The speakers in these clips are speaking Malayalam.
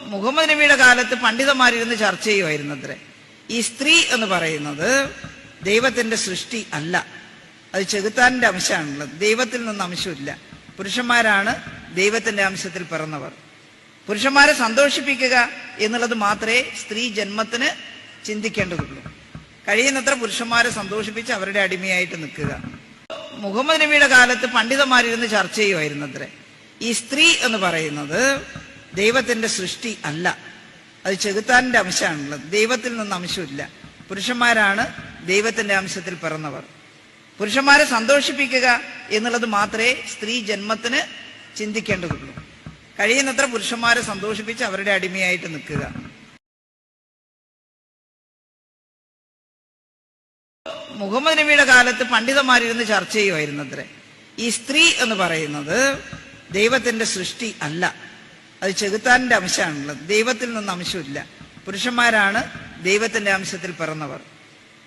മുഹമ്മദ് നബിയുടെ കാലത്ത് പണ്ഡിതന്മാരിരുന്ന് ചർച്ച ചെയ്യുമായിരുന്നു അത്രേ ഈ സ്ത്രീ എന്ന് പറയുന്നത് ദൈവത്തിന്റെ സൃഷ്ടി അല്ല. അത് ചെകുത്താനിന്റെ അംശമാണുള്ളത്. ദൈവത്തിൽ നിന്ന് അംശമില്ല. പുരുഷന്മാരാണ് ദൈവത്തിന്റെ അംശത്തിൽ പിറന്നവർ. പുരുഷന്മാരെ സന്തോഷിപ്പിക്കുക എന്നുള്ളത് മാത്രമേ സ്ത്രീ ജന്മത്തിന് ചിന്തിക്കേണ്ടതുള്ളൂ. കഴിയുന്നത്ര പുരുഷന്മാരെ സന്തോഷിപ്പിച്ച് അവരുടെ അടിമയായിട്ട് നിൽക്കുക. മുഹമ്മദ് നബിയുടെ കാലത്ത് പണ്ഡിതന്മാരിരുന്ന് ചർച്ച ചെയ്യുമായിരുന്നു അത്രേ ഈ സ്ത്രീ എന്ന് പറയുന്നത് ദൈവത്തിന്റെ സൃഷ്ടി അല്ല. അത് ചെകുത്താനിന്റെ അംശമാണുള്ളത്. ദൈവത്തിൽ നിന്ന് അംശമില്ല. പുരുഷന്മാരാണ് ദൈവത്തിന്റെ അംശത്തിൽ പിറന്നവർ. പുരുഷന്മാരെ സന്തോഷിപ്പിക്കുക എന്നുള്ളത് മാത്രമേ സ്ത്രീ ജന്മത്തിന് ചിന്തിക്കേണ്ടതുള്ളൂ. കഴിയുന്നത്ര പുരുഷന്മാരെ സന്തോഷിപ്പിച്ച് അവരുടെ അടിമയായിട്ട് നിൽക്കുക. മുഹമ്മദ് നബിയുടെ കാലത്ത് പണ്ഡിതന്മാരിരുന്ന് ചർച്ച ചെയ്യുമായിരുന്നു അത്രേ ഈ സ്ത്രീ എന്ന് പറയുന്നത് ദൈവത്തിന്റെ സൃഷ്ടി അല്ല. അത് ചെകുത്താനിന്റെ അംശമാണുള്ളത്. ദൈവത്തിൽ നിന്ന് അംശമില്ല. പുരുഷന്മാരാണ് ദൈവത്തിന്റെ അംശത്തിൽ പിറന്നവർ.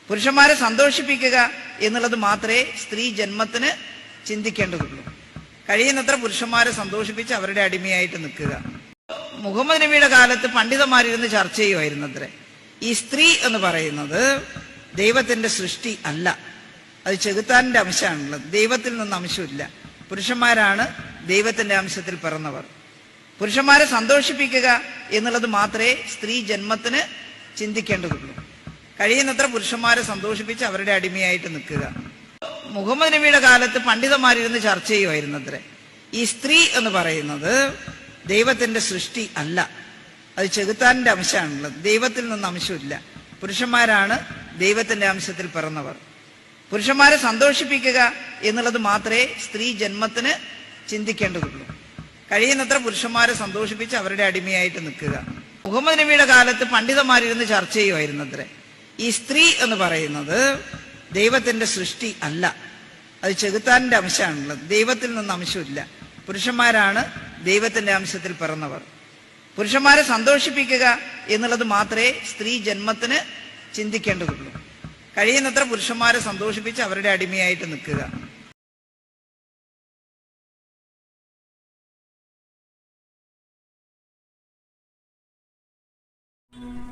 പുരുഷന്മാരെ സന്തോഷിപ്പിക്കുക എന്നുള്ളത് മാത്രമേ സ്ത്രീ ജന്മത്തിന് ചിന്തിക്കേണ്ടതുള്ളൂ. കഴിയുന്നത്ര പുരുഷന്മാരെ സന്തോഷിപ്പിച്ച് അവരുടെ അടിമയായിട്ട് നിൽക്കുക. മുഹമ്മദ് നബിയുടെ കാലത്ത് പണ്ഡിതന്മാരിരുന്ന് ചർച്ച ചെയ്യുമായിരുന്നു അത്രേ. ഈ സ്ത്രീ എന്ന് പറയുന്നത് ദൈവത്തിന്റെ സൃഷ്ടി അല്ല. അത് ചെകുത്താനിന്റെ അംശമാണുള്ളത്. ദൈവത്തിൽ നിന്ന് അംശമില്ല. പുരുഷന്മാരാണ് ദൈവത്തിന്റെ അംശത്തിൽ പിറന്നവർ. പുരുഷന്മാരെ സന്തോഷിപ്പിക്കുക എന്നുള്ളത് മാത്രമേ സ്ത്രീ ജന്മത്തിന് ചിന്തിക്കേണ്ടതുള്ളൂ. കഴിയുന്നത്ര പുരുഷന്മാരെ സന്തോഷിപ്പിച്ച് അവരുടെ അടിമയായിട്ട് നിൽക്കുക. മുഹമ്മദ് നബിയുടെ കാലത്ത് പണ്ഡിതന്മാരിരുന്ന് ചർച്ച ചെയ്യുമായിരുന്നു അത്രേ ഈ സ്ത്രീ എന്ന് പറയുന്നത് ദൈവത്തിന്റെ സൃഷ്ടി അല്ല. അത് ചെകുത്താനിന്റെ അംശമാണുള്ളത്. ദൈവത്തിൽ നിന്ന് അംശമില്ല. പുരുഷന്മാരാണ് ദൈവത്തിന്റെ അംശത്തിൽ പിറന്നവർ. പുരുഷന്മാരെ സന്തോഷിപ്പിക്കുക എന്നുള്ളത് മാത്രമേ സ്ത്രീ ജന്മത്തിന് ചിന്തിക്കേണ്ടതുള്ളൂ. കഴിയുന്നത്ര പുരുഷന്മാരെ സന്തോഷിപ്പിച്ച് അവരുടെ അടിമയായിട്ട് നിൽക്കുക. മുഹമ്മദ് നബിയുടെ കാലത്ത് പണ്ഡിതന്മാരിരുന്ന് ചർച്ച ചെയ്യുമായിരുന്നു അത്രേ ഈ സ്ത്രീ എന്ന് പറയുന്നത് ദൈവത്തിന്റെ സൃഷ്ടി അല്ല. അത് ചെകുത്താനിന്റെ അംശമാണുള്ളത്. ദൈവത്തിൽ നിന്ന് അംശമില്ല. പുരുഷന്മാരാണ് ദൈവത്തിന്റെ അംശത്തിൽ പിറന്നവർ. പുരുഷന്മാരെ സന്തോഷിപ്പിക്കുക എന്നുള്ളത് മാത്രമേ സ്ത്രീ ജന്മത്തിന് ചിന്തിക്കേണ്ടതുള്ളൂ. കഴിയുന്നത്ര പുരുഷന്മാരെ സന്തോഷിപ്പിച്ച് അവരുടെ അടിമയായിട്ട് നിൽക്കുക.